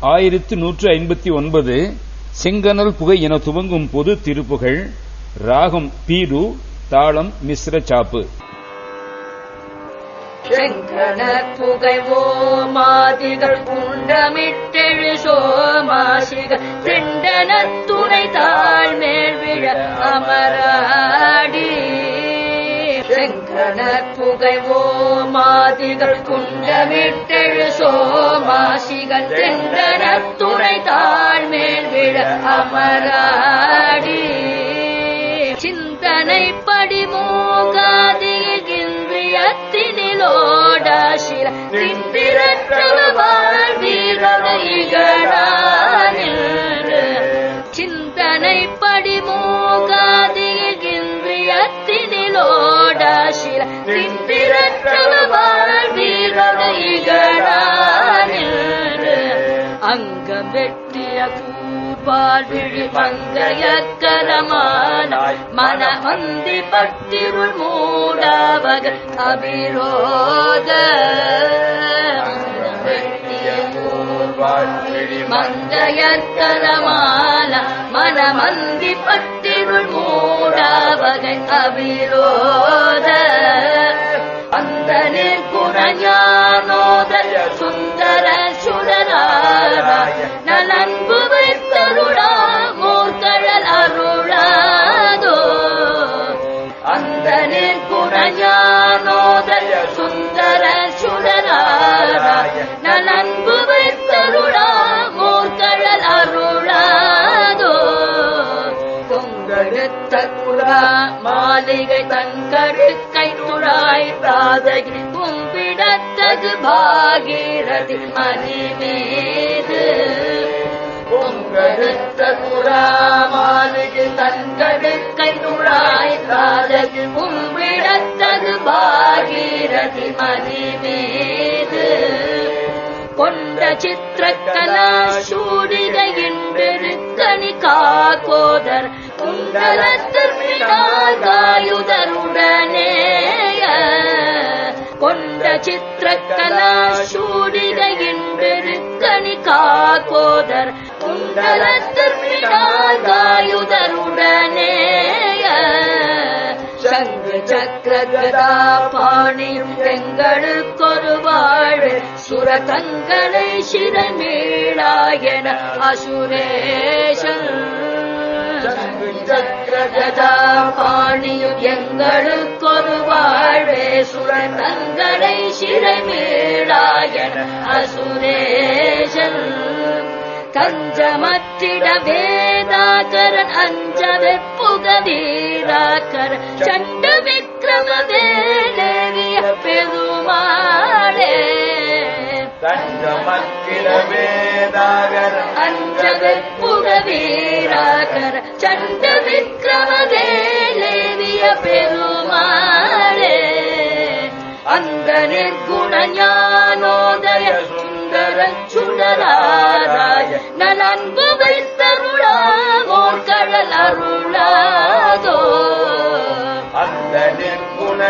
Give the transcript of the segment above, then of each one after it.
ஆயிரத்து நூற்று ஐம்பத்தி ஒன்பது செங்கனல் புகை என துவங்கும் பொது திருப்புகழ் ராகம் பீடு தாளம் மிஸ்ர சாப்பு. செங்கன புகைவோ மாதிகள் குண்டமிட்டெழு சோமாசிகள் செண்டன துணை தாழ்மே புகைவோ மாதிகள் குண்டமிட்டெழு சோமாசிகள் திண்டன துணை தாழ்மேல் விழ அமராடி. சிந்தனை படிமோகாதியில் இந்திரியத்தினிலோடாசிர திண்டிரற்றவ வாழ்வீரகைகளானில் சிந்தனை இந்திரியத்தினிலோடாசிர திண்டிரற்றவ வாழ்வீரகைகளானில் அங்கம் வெட்டிய கூர்பால் விழி மங்கைய கரமானாய் மனமந்தி பட்டிருள் மூடாவக அபிரோத அங்கம் மனமந்தி பட்டிருள் மூடாவகை அபிரோத குணஞானோதய சுந்தர சுடராராய நலன்பு வைத்தருளா மூர்கழல் அருளாதோ. பொங்கெடுத்த குழா மாளிகை தங்கடுக்கை துழாய் தாதகி கும்பிடத்தது பாகீரதி மணி மீது பொங்கெடுத்த குழா மாளிகை தங்கடுக்கை துழாய் தாதகி கும்பிடத்தது பாகீரதி மணி மீது கொண்ட சித்திரக்கலா சூடிகையின்றெருக்கணி காக்கோதர் குண்டலத்திற்காயுதருடனேய கொண்ட சித்திரக்கலா சூடி சக்கர கதா பாணியும் எங்களுக்கொரு வாழ்வு சுரதங்களை சிரமீழாயன அசுரேஷன். சங்கு சக்கர கதா பாணியும் எங்களுக்கொரு வாழ்வே சுரதங்களை சிரமீழாயன அசுரேஷன். தஞ்சமற்றிட வேதாகரன் அஞ்ச வெப்புக வீராக்கர வேலேவிய பெருமாளே. அஞ்ச வெப்புக வீராக்கர சண்ட விக்ரம வேலேவிய பெருமாளே. அந்த நிர்குண ஞானோதய சுந்தர சுடராராய நலன்பு வைத்தருளாமோர் கடல் அருளாதோ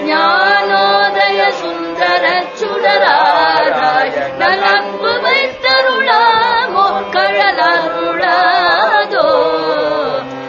ஞானோதய சுந்தர சுடராராய நலன்பு வைத்தருளாமோ கழலருளாதோ. அருளாதோ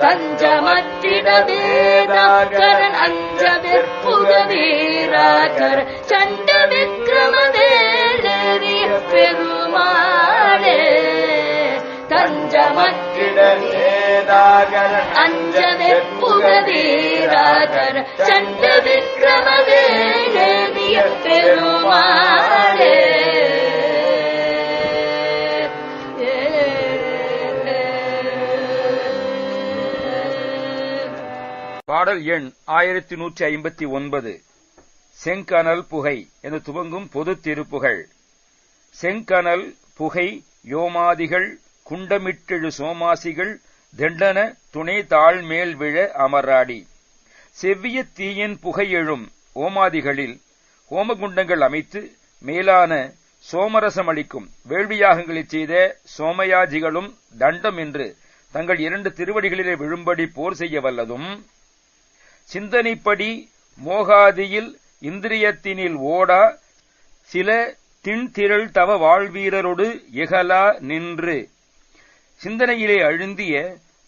தஞ்சமற்றிட வேதாக்கரன் அஞ்ச வெற்புக வீராக்கர சண்ட விக்ரம வேலேவிய பெருமாளே. தஞ்சமற்றிட வேதாகரன் அஞ்ச வெப்புக வீராகர சண்ட விக்ரம வேலேவிய பெருமாளே. பாடல் எண் ஆயிரத்தி நூற்றி ஐம்பத்தி ஒன்பது. செங்கனல் புகை என துவங்கும் பொது திருப்புகழ். செங்கனல் புகை யோமாதிகள் குண்டமிட்டெழு சோமாசிகள் திண்டன துணை தாழ்மேல் விழ அமராடி. செவ்விய தீயின் புகையெழும் ஓமாதிகளில் ஹோமகுண்டங்கள் அமைத்து மேலான சோமரசம் அளிக்கும். வேள்வியாகங்களைச் செய்த சோமயாஜிகளும் தண்டம் என்று தங்கள் இரண்டு திருவடிகளிலே விழும்படி போர் செய்ய வல்லதும் சிந்தனைப்படி மோகாதியில் இந்திரியத்தினில் ஓடா சில திண்திரள் தவ வாழ்வீரரொடு இகலா நின்று. சிந்தனையிலே அழுந்திய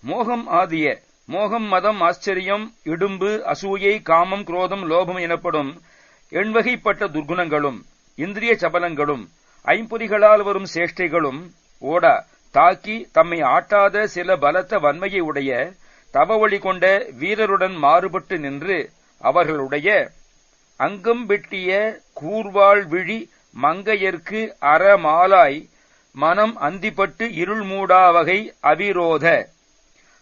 மோகம் ஆதிய மோகம் மதம் ஆச்சரியம் இடும்பு அசூயை காமம் குரோதம் லோபம் எனப்படும் எண்வகைப்பட்ட துர்குணங்களும் இந்திரிய சபலங்களும் ஐம்பொறிகளால் வரும் சேஷ்டைகளும் ஓடா தாக்கி தம்மை ஆட்டாத சில பலத்த வன்மையை உடைய தவவழி கொண்ட வீரருடன் மாறுபட்டு நின்று அவர்களுடைய அங்கம் வெட்டிய கூர்வாள் விழி மங்கையர்க்கு அறமாலாய் மனம் அந்திப்பட்டு இருள் மூடா வகை அவிரோத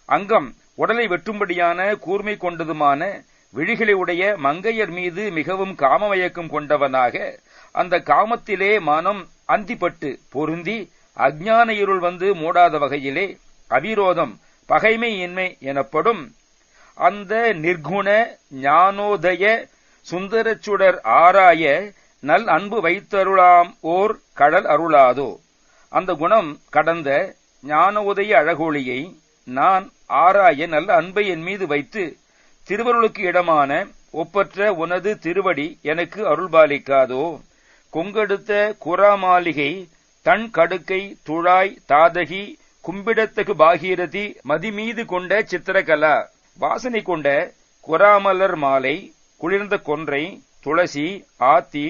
அங்கம் உடலை வெட்டும்படியான கூர்மை கொண்டதுமான விழிகளை உடைய மங்கையர் மீது மிகவும் காமமயக்கம் கொண்டவனாக அந்த காமத்திலே மனம் அந்திப்பட்டு பொருந்தி அஜான இருள் வந்து மூடாத வகையிலே அவிரோதம் பகைமையின்மை எனப்படும் அந்த நிர்குண ஞானோதய சுந்தரச்சுடர் ஆராய நல் அன்பு வைத்தருளாம் ஓர் கடல் அருளாதோ. அந்த குணம் கடந்த ஞானோதய அழகோலியை அழகொளியை நான் ஆராய நல்ல அன்பை என் மீது வைத்து திருவருளுக்கு இடமான ஒப்பற்ற உனது திருவடி எனக்கு அருள்பாலிக்காதோ? கொங்கெடுத்த குறாமாளிகை தன் கடுக்கை துழாய் தாதகி கும்பிடத்தகு பாகீரதி மதிமீது கொண்ட சித்திரகலா. வாசனை கொண்ட குறாமலர் மாலை குளிர்ந்த கொன்றை துளசி ஆத்தி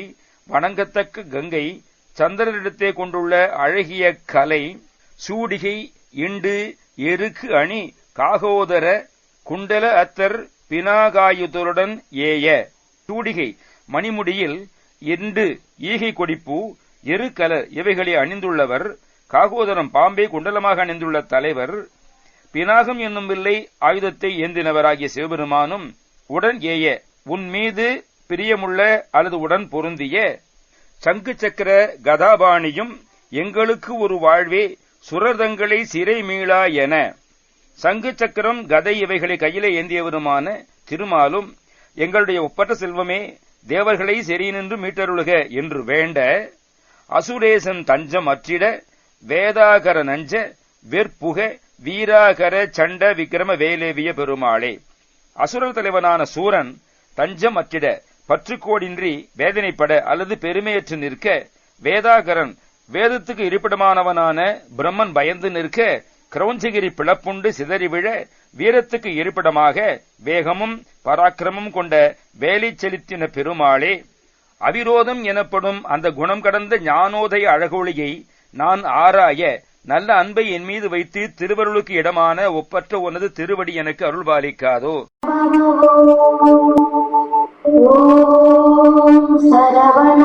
வணங்கத்தக்க கங்கை சந்திரனிடத்தே கொண்டுள்ள அழகிய கலை சூடிகை இண்டு எருக்கு அணி காகோதர குண்டல அத்தர் பினாகாயுதருடன் ஏய. சூடிகை மணிமுடியில் இண்டு ஈகை கொடிப்பூ எருக்கலர் இவைகளை அணிந்துள்ளவர். காகோதரம் பாம்பே குண்டலமாக அணிந்துள்ள தலைவர். பினாகம் என்னும் வில்லை ஆயுதத்தை ஏந்தினவராகிய சிவபெருமானும் உடன் ஏய. உன் மீது பிரியமுள்ள அல்லது உடன் பொருந்திய சங்கு சக்கர கதாபாணியும் எங்களுக்கு ஒரு வாழ்வே சுரதங்களை சிறை மீளா என சங்கு சக்கரம் கதை இவைகளை கையிலே ஏந்தியவருமான திருமாலும் எங்களுடைய ஒப்பற்ற செல்வமே தேவர்களை செறி நின்று மீட்டருளுக என்று வேண்ட அசுரேசன் தஞ்சம் அற்றிட வேதாகர நஞ்ச வெற்புக வீராகர சண்ட விக்கிரம வேலேவிய பெருமாளே. அசுரர் தலைவனான சூரன் தஞ்சம் அற்றிட பற்றுக்கோடின்றி வேதனைப்பட அல்லது பெருமையற்று நிற்க வேதாகரன் வேதத்துக்கு இருப்பிடமானவனான பிரம்மன் பயந்து நிற்க கிரௌஞ்சகிரி பிளப்புண்டு சிதறிவிழ வீரத்துக்கு இருப்பிடமாக வேகமும் பராக்கிரமும் கொண்ட வேலை செலுத்தின பெருமாளே அவிரோதம் எனப்படும் அந்த குணம் கடந்த ஞானோதய அழகொளியை நான் ஆராய நல்ல அன்பை என் மீது வைத்து திருவருளுக்கு இடமான ஒப்பற்ற உனது திருவடி எனக்கு அருள்பாலிக்காதோ. சரவண